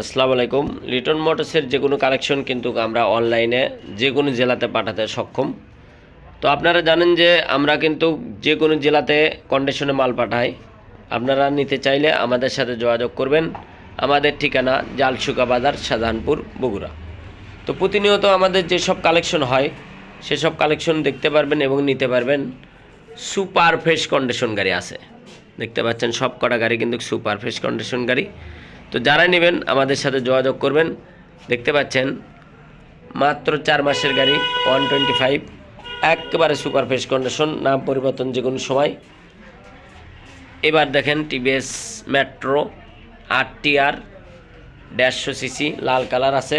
আসসালামু আলাইকুম। লিটন মোটরসের যে কোনো কালেকশন কিন্তু আমরা অনলাইনে যে কোনো জেলাতে পাঠাতে সক্ষম। তো আপনারা জানেন যে আমরা কিন্তু যে কোনো জেলাতে কন্ডিশনে মাল পাঠাই। আপনারা নিতে চাইলে আমাদের সাথে যোগাযোগ করবেন। আমাদের ঠিকানা জালসুকা বাজার, শাহজাহানপুর, বগুড়া। তো প্রতিনিয়ত আমাদের যেসব কালেকশন হয়, সেসব কালেকশন দেখতে পারবেন এবং নিতে পারবেন। সুপার ফ্রেশ কন্ডিশন গাড়ি আছে। দেখতে পাচ্ছেন সব কটা গাড়ি কিন্তু সুপার ফ্রেশ কন্ডিশন গাড়ি। তো যারা নেবেন, আমাদের সাথে যোগাযোগ করবেন। দেখতে পাচ্ছেন, মাত্র চার মাসের গাড়ি ওয়ান টোয়েন্টি ফাইভ একেবারে সুপার ফ্রেশ কন্ডিশন নাম পরিবর্তন যে কোনো সময়। এবার দেখেন টিভিএস মেট্রো আর টিআর দেড়শো সিসি, লাল কালার আছে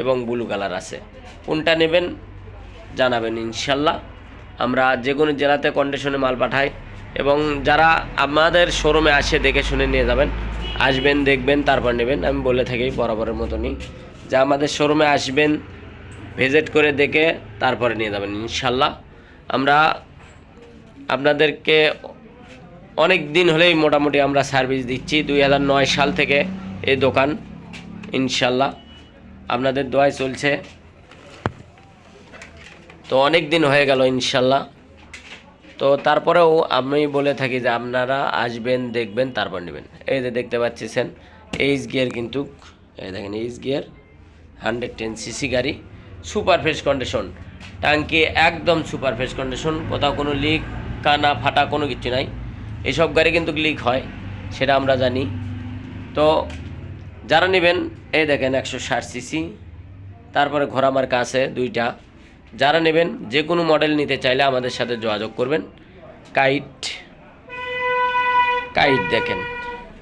এবং ব্লু কালার আছে। কোনটা নেবেন জানাবেন ইনশাল্লাহ। আমরা যে কোনো জেলাতে কন্ডিশনে মাল পাঠাই এবং যারা আমাদের শোরুমে আসে দেখে শুনে নিয়ে যাবেন। আসবেন, দেখবেন, তারপর নেবেন। আমি বলে থাকি বরাবরের মতনই। যা আমাদের শোরুমে আসবেন ভিজিট করে দেখে তারপরে নিয়ে যাবেন, ইনশাল্লাহ। আমরা আপনাদেরকে অনেক দিন হলেই মোটামুটি আমরা সার্ভিস দিচ্ছি, দুই হাজার নয় সাল থেকে এই দোকান, ইনশাল্লাহ। আপনাদের দোয়ায় চলছে। তো অনেক দিন হয়ে গেল, ইনশাল্লাহ। তো তারপরেও আমি বলে থাকি যে আপনারা আসবেন, দেখবেন, তারপর নেবেন। এই যে দেখতে পাচ্ছেন, এইচ গিয়ার কিন্তু, এই দেখেন H gear, hundred ten CC গাড়ি, সুপার ফ্রেশ কন্ডিশন। টাঙ্কি একদম সুপার ফ্রেশ কন্ডিশন, কোথাও কোনো লিক, কানা, ফাটা কোনো কিছু নাই। এসব গাড়ি কিন্তু লিক হয়, সেটা আমরা জানি। তো যারা নেবেন, এই দেখেন একশো ষাট সিসি, তারপরে ঘোড়া মার্কা আছে দুইটা। যারা নেবেন, যে কোনো মডেল নিতে চাইলে আমাদের সাথে যোগাযোগ করবেন। কাইট কাইট দেখেন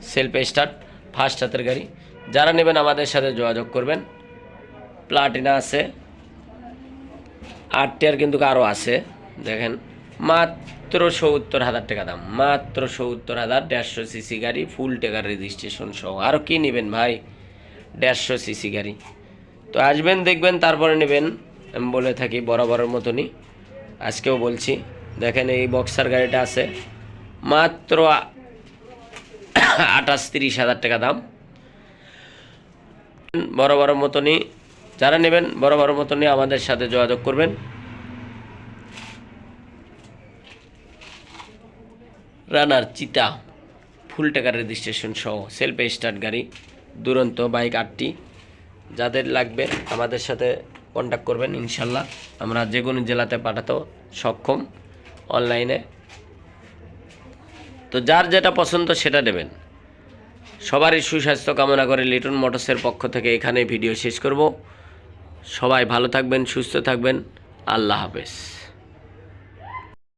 সেলফ স্টার্ট ফার্স্ট হাতের গাড়ি। যারা নেবেন, আমাদের সাথে যোগাযোগ করবেন। প্লাটিনা আছে। আর টিয়ার কিন্তু আরও আছে। দেখেন, মাত্র সত্তর হাজার টাকা দাম। মাত্র সত্তর হাজার দেড়শো সিসি গাড়ি ফুল টাকার রেজিস্ট্রেশন সহ। আরও কী নেবেন ভাই? দেড়শো সিসি গাড়ি। তো আসবেন, দেখবেন, তারপরে নেবেন বলে থাকি, বরাবরের মতনই। আজকেও বলছি, দেখেন এই বক্সার গাড়িটা আছে, মাত্র আঠাশ তিরিশ হাজার টাকা দাম। বড় বড় মতনই, যারা নেবেন বড় বড় মতনই আমাদের সাথে যোগাযোগ করবেন। রানার চিতা, ফুল টাকার রেজিস্ট্রেশন সহ সেলফ স্টার্ট গাড়ি, দুরন্ত বাইক আটটি, যাদের লাগবে আমাদের সাথে কন্ট্যাক্ট করবেন, ইনশাল্লাহ। আমরা যে কোনো জেলাতে পাঠাতেও সক্ষম অনলাইনে। তো যার যেটা পছন্দ সেটা দেবেন সবারই সুস্বাস্থ্য কামনা করে লিটন মোটরসের পক্ষ থেকে এখানে ভিডিও শেষ করব। সবাই ভালো থাকবেন, সুস্থ থাকবেন। আল্লাহ হাফেজ।